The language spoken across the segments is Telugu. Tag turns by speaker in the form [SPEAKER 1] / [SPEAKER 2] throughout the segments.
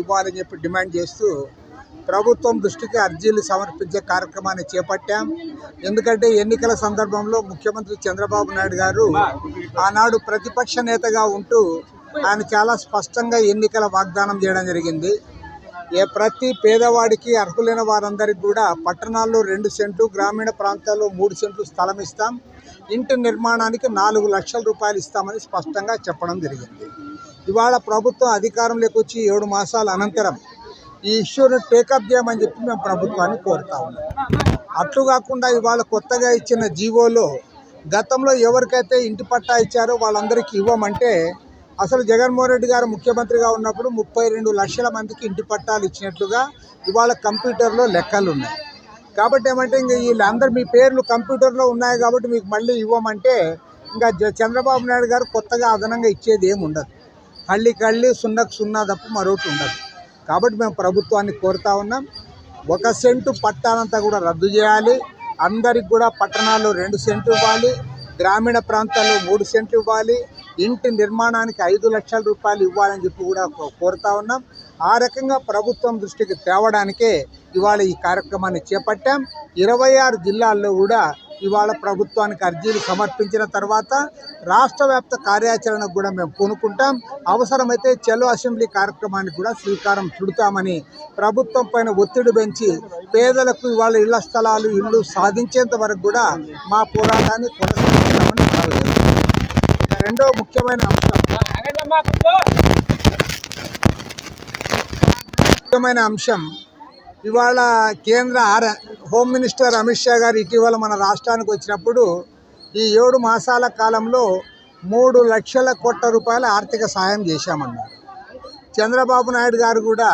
[SPEAKER 1] ఇవ్వాలని చెప్పి డిమాండ్ చేస్తూ ప్రభుత్వం దృష్టికి అర్జీలు సమర్పించే కార్యక్రమాన్ని చేపట్టాం. ఎందుకంటే ఎన్నికల సందర్భంలో ముఖ్యమంత్రి చంద్రబాబు నాయుడు గారు ఆనాడు ప్రతిపక్ష నేతగా ఉంటూ ఆయన చాలా స్పష్టంగా ఎన్నికల వాగ్దానం చేయడం జరిగింది. ఏ ప్రతి పేదవాడికి అర్హులైన వారందరికీ కూడా పట్టణాల్లో రెండు సెంట్లు గ్రామీణ ప్రాంతాల్లో మూడు సెంట్లు స్థలం ఇస్తాం. ఇంటి నిర్మాణానికి నాలుగు లక్షల రూపాయలు ఇస్తామని స్పష్టంగా చెప్పడం జరిగింది. ఇవాళ ప్రభుత్వం అధికారంలోకి వచ్చి ఏడు మాసాల అనంతరం ఈ ఇష్యూను టేకప్ చేయమని చెప్పి మేము ప్రభుత్వాన్ని కోరుతా ఉన్నాం. అట్లు కాకుండా ఇవాళ కొత్తగా ఇచ్చిన జీవోలో గతంలో ఎవరికైతే ఇంటి పట్టా ఇచ్చారో వాళ్ళందరికీ ఇవ్వమంటే అసలు జగన్మోహన్ రెడ్డి గారు ముఖ్యమంత్రిగా ఉన్నప్పుడు ముప్పై రెండు లక్షల మందికి ఇంటి పట్టాలు ఇచ్చినట్లుగా ఇవాళ కంప్యూటర్లో లెక్కలు ఉన్నాయి. కాబట్టి ఏమంటే ఇంకా వీళ్ళందరూ మీ పేర్లు కంప్యూటర్లో ఉన్నాయి కాబట్టి మీకు మళ్ళీ ఇవ్వమంటే ఇంకా చంద్రబాబు నాయుడు గారు కొత్తగా అదనంగా ఇచ్చేది ఏమి ఉండదు హళ్ళి కళ్ళి సున్నకు సున్నా తప్ప మరొకటి ఉండదు. కాబట్టి మేము ప్రభుత్వాన్ని కోరుతా ఉన్నాం. ఒక సెంటు పట్టాలంతా కూడా రద్దు చేయాలి. అందరికి కూడా పట్టణాల్లో రెండు సెంట్లు ఇవ్వాలి. గ్రామీణ ప్రాంతాల్లో మూడు సెంట్లు ఇవ్వాలి. ఇంటి నిర్మాణానికి ఐదు లక్షల రూపాయలు ఇవ్వాలని చెప్పి కూడా కోరుతా ఉన్నాం. ఆ రకంగా ప్రభుత్వం దృష్టికి తేవడానికే ఇవాళ ఈ కార్యక్రమాన్ని చేపట్టాం. ఇరవై ఆరు జిల్లాల్లో కూడా ఇవాళ ప్రభుత్వానికి అర్జీలు సమర్పించిన తర్వాత రాష్ట్ర వ్యాప్త కార్యాచరణకు కూడా మేము పూనుకుంటాం. అవసరమైతే చెలో అసెంబ్లీ కార్యక్రమానికి కూడా శ్రీకారం చుడతామని ప్రభుత్వం పైన ఒత్తిడి పెంచి పేదలకు ఇవాళ ఇళ్ళ స్థలాలు ఇళ్ళు సాధించేంత వరకు కూడా మా పోరాటాన్ని కొనసాగిస్తామని రెండో ముఖ్యమైన అంశం. ముఖ్యమైన అంశం ఇవాళ కేంద్ర ఆర హోమ్ మినిస్టర్ అమిత్ షా గారు ఇటీవల మన రాష్ట్రానికి వచ్చినప్పుడు ఈ ఏడు మాసాల కాలంలో మూడు లక్షల కోట్ల రూపాయల ఆర్థిక సాయం చేశామన్నారు. చంద్రబాబు నాయుడు గారు కూడా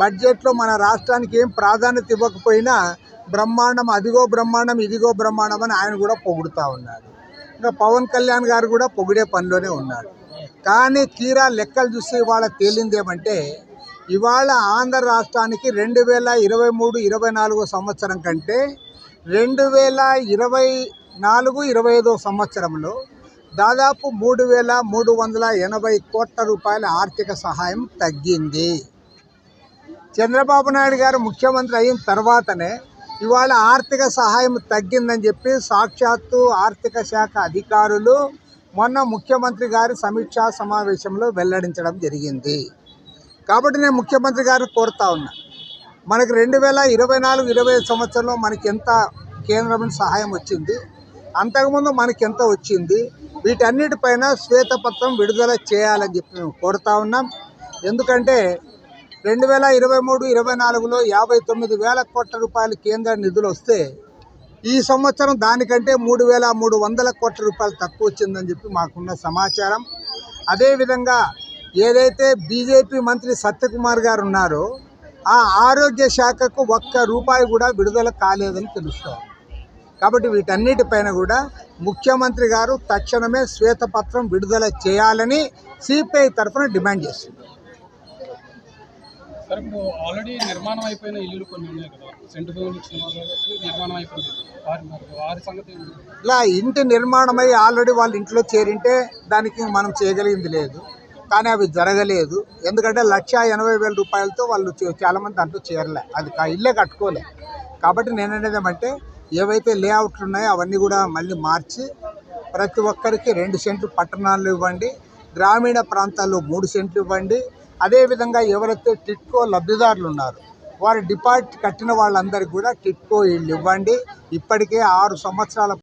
[SPEAKER 1] బడ్జెట్లో మన రాష్ట్రానికి ఏం ప్రాధాన్యత ఇవ్వకపోయినా బ్రహ్మాండం అదిగో బ్రహ్మాండం ఇదిగో బ్రహ్మాండం అని ఆయన కూడా పొగుడుతూ ఉన్నారు. ఇంకా పవన్ కళ్యాణ్ గారు కూడా పొగిడే పనిలోనే ఉన్నారు. కానీ తీరా లెక్కలు చూస్తే ఇవాళ తేలిందేమంటే ఇవాళ ఆంధ్ర రాష్ట్రానికి రెండు వేల ఇరవై మూడు ఇరవై నాలుగో సంవత్సరం కంటే రెండు వేల ఇరవై నాలుగు ఇరవై ఐదో సంవత్సరంలో దాదాపు మూడు వేల మూడు వందల ఎనభై కోట్ల రూపాయల ఆర్థిక సహాయం తగ్గింది. చంద్రబాబు నాయుడు గారు ముఖ్యమంత్రి అయిన తర్వాతనే ఇవాళ ఆర్థిక సహాయం తగ్గిందని చెప్పి సాక్షాత్తు ఆర్థిక శాఖ అధికారులు మొన్న ముఖ్యమంత్రి గారి సమీక్షా సమావేశంలో వెల్లడించడం జరిగింది. కాబట్టి నేను ముఖ్యమంత్రి గారిని కోరుతా ఉన్నా. మనకి రెండు వేల ఇరవై నాలుగు ఇరవై ఐదు సంవత్సరంలో మనకి ఎంత కేంద్రం సహాయం వచ్చింది అంతకుముందు మనకి ఎంత వచ్చింది వీటన్నిటిపైన శ్వేతపత్రం విడుదల చేయాలని చెప్పి మేము కోరుతా ఉన్నాం. ఎందుకంటే రెండు వేల ఇరవై మూడు ఇరవై నాలుగులో యాభై తొమ్మిది వేల కోట్ల రూపాయలు కేంద్ర నిధులు వస్తే ఈ సంవత్సరం దానికంటే మూడు వేల మూడు వందల కోట్ల రూపాయలు తక్కువ వచ్చిందని చెప్పి మాకున్న సమాచారం. అదేవిధంగా ఏదైతే బీజేపీ మంత్రి సత్యకుమార్ గారు ఉన్నారో ఆ ఆరోగ్య శాఖకు ఒక్క రూపాయి కూడా విడుదల కాలేదని తెలుస్తోంది. కాబట్టి వీటన్నిటిపైన కూడా ముఖ్యమంత్రి గారు తక్షణమే శ్వేతపత్రం విడుదల చేయాలని సిపిఐ తరఫున డిమాండ్ చేస్తుంది
[SPEAKER 2] ఆల్రెడీ నిర్మాణం అయిపోయిన ఇల్లులు కొన్ని ఉన్నాయి కదా. నిర్మాణం అయిపోయింది?
[SPEAKER 1] ఇలా ఇంటి నిర్మాణమై ఆల్రెడీ వాళ్ళ ఇంట్లో చేరింటే దానికి మనం చేయగలిగింది లేదు. కానీ అవి జరగలేదు. ఎందుకంటే లక్ష ఎనభై వేల రూపాయలతో వాళ్ళు చాలామంది దాంట్లో చేరలే. అది కా- ఇల్లే కట్టుకోలే. కాబట్టి నేను అనేది ఏమంటే ఏవైతే లేఅవుట్లు ఉన్నాయో అవన్నీ కూడా మళ్ళీ మార్చి ప్రతి ఒక్కరికి రెండు సెంట్లు పట్టణాల్లో ఇవ్వండి. గ్రామీణ ప్రాంతాల్లో మూడు సెంట్లు ఇవ్వండి. అదేవిధంగా ఎవరైతే టిట్కో లబ్ధిదారులు ఉన్నారు వారి డిపాజిట్ కట్టిన వాళ్ళందరికీ కూడా టిట్కో ఇల్లు ఇవ్వండి. ఇప్పటికే ఆరు సంవత్సరాల